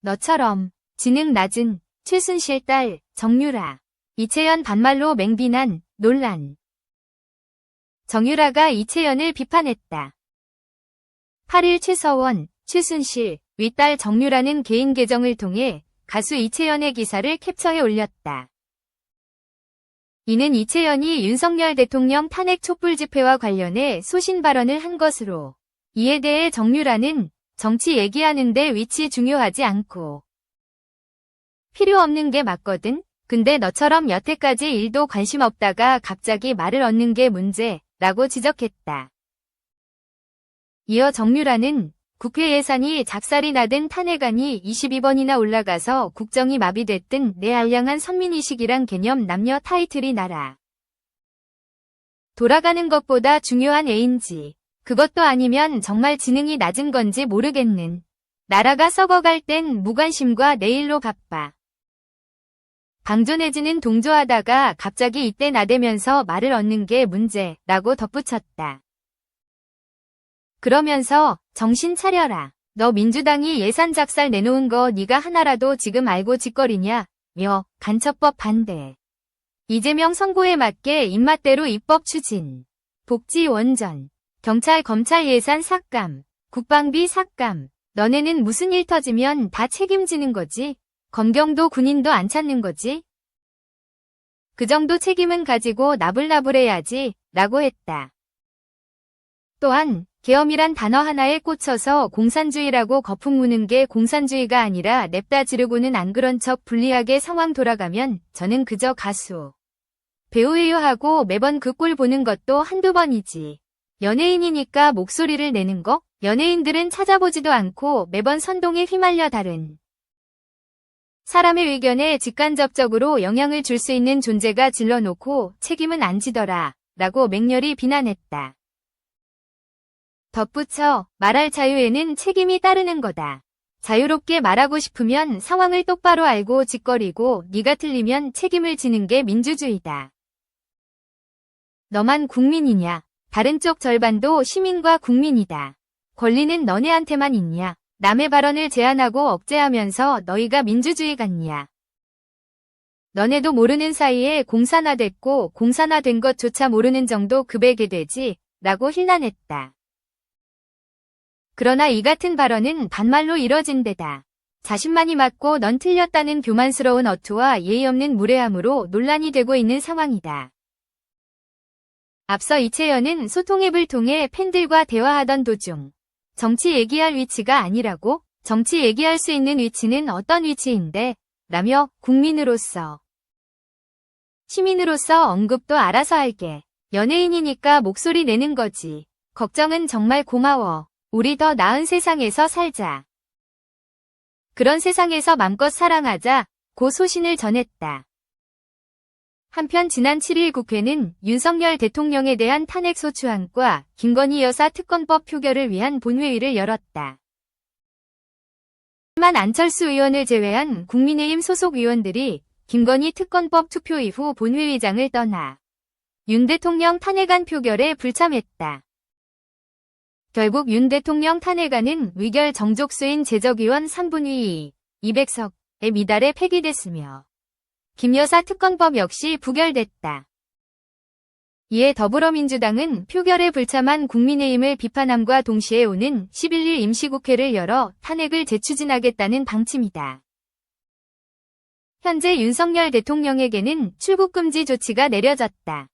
너처럼 지능 낮은 최순실 딸 정유라. 이채연 반말로 맹비난 논란. 정유라가 이채연을 비판했다. 8일 최서원, 최순실, 윗딸 정유라는 개인 계정을 통해 가수 이채연의 기사를 캡처해 올렸다. 이는 이채연이 윤석열 대통령 탄핵 촛불 집회와 관련해 소신 발언을 한 것으로 이에 대해 정유라는 정치 얘기하는데 위치 중요하지 않고 필요 없는 게 맞거든. 근데 너처럼 여태까지 일도 관심 없다가 갑자기 말을 얻는 게 문제라고 지적했다. 이어 정유라는 국회 예산이 작살이 나든 탄핵안이 22번이나 올라가서 국정이 마비됐든 내 알량한 선민의식이란 개념 남녀 타이틀이 나라. 돌아가는 것보다 중요한 애인지 그것도 아니면 정말 지능이 낮은 건지 모르겠는. 나라가 썩어갈 땐 무관심과 내일로 바빠. 방존해지는 동조하다가 갑자기 이때 나대면서 말을 얻는 게 문제라고 덧붙였다. 그러면서 정신 차려라. 너 민주당이 예산 작살 내놓은 거 네가 하나라도 지금 알고 짓거리냐? 며 간첩법 반대. 이재명 선고에 맞게 입맛대로 입법 추진. 복지 원전. 경찰 검찰 예산 삭감. 국방비 삭감. 너네는 무슨 일 터지면 다 책임지는 거지? 검경도 군인도 안 찾는 거지? 그 정도 책임은 가지고 나불나불해야지, 라고 했다. 또한, 계엄이란 단어 하나에 꽂혀서 공산주의라고 거품 무는 게 공산주의가 아니라 냅다 지르고는 안 그런 척 불리하게 상황 돌아가면 저는 그저 가수. 배우예요 하고 매번 그 꼴 보는 것도 한두 번이지. 연예인이니까 목소리를 내는 거? 연예인들은 찾아보지도 않고 매번 선동에 휘말려 다른. 사람의 의견에 직간접적으로 영향을 줄 수 있는 존재가 질러놓고 책임은 안 지더라. 라고 맹렬히 비난했다. 덧붙여 말할 자유에는 책임이 따르는 거다. 자유롭게 말하고 싶으면 상황을 똑바로 알고 짓거리고 네가 틀리면 책임을 지는 게 민주주의다. 너만 국민이냐? 다른 쪽 절반도 시민과 국민이다. 권리는 너네한테만 있냐? 남의 발언을 제한하고 억제하면서 너희가 민주주의 같냐? 너네도 모르는 사이에 공산화됐고 공산화된 것조차 모르는 정도 급에게 되지? 라고 힐난했다. 그러나 이 같은 발언은 반말로 이뤄진 데다. 자신만이 맞고 넌 틀렸다는 교만스러운 어투와 예의 없는 무례함으로 논란이 되고 있는 상황이다. 앞서 이채연은 소통 앱을 통해 팬들과 대화하던 도중 정치 얘기할 위치가 아니라고 정치 얘기할 수 있는 위치는 어떤 위치인데 라며 국민으로서 시민으로서 언급도 알아서 할게. 연예인이니까 목소리 내는 거지. 걱정은 정말 고마워. 우리 더 나은 세상에서 살자. 그런 세상에서 맘껏 사랑하자. 고 소신을 전했다. 한편 지난 7일 국회는 윤석열 대통령에 대한 탄핵소추안과 김건희 여사 특검법 표결을 위한 본회의를 열었다. 하지만 안철수 의원을 제외한 국민의힘 소속 의원들이 김건희 특검법 투표 이후 본회의장을 떠나 윤 대통령 탄핵안 표결에 불참했다. 결국 윤 대통령 탄핵안은 의결 정족수인 제적의원 3분의 2, 200석에 미달에 폐기됐으며 김 여사 특검법 역시 부결됐다. 이에 더불어민주당은 표결에 불참한 국민의힘을 비판함과 동시에 오는 11일 임시국회를 열어 탄핵을 재추진하겠다는 방침이다. 현재 윤석열 대통령에게는 출국금지 조치가 내려졌다.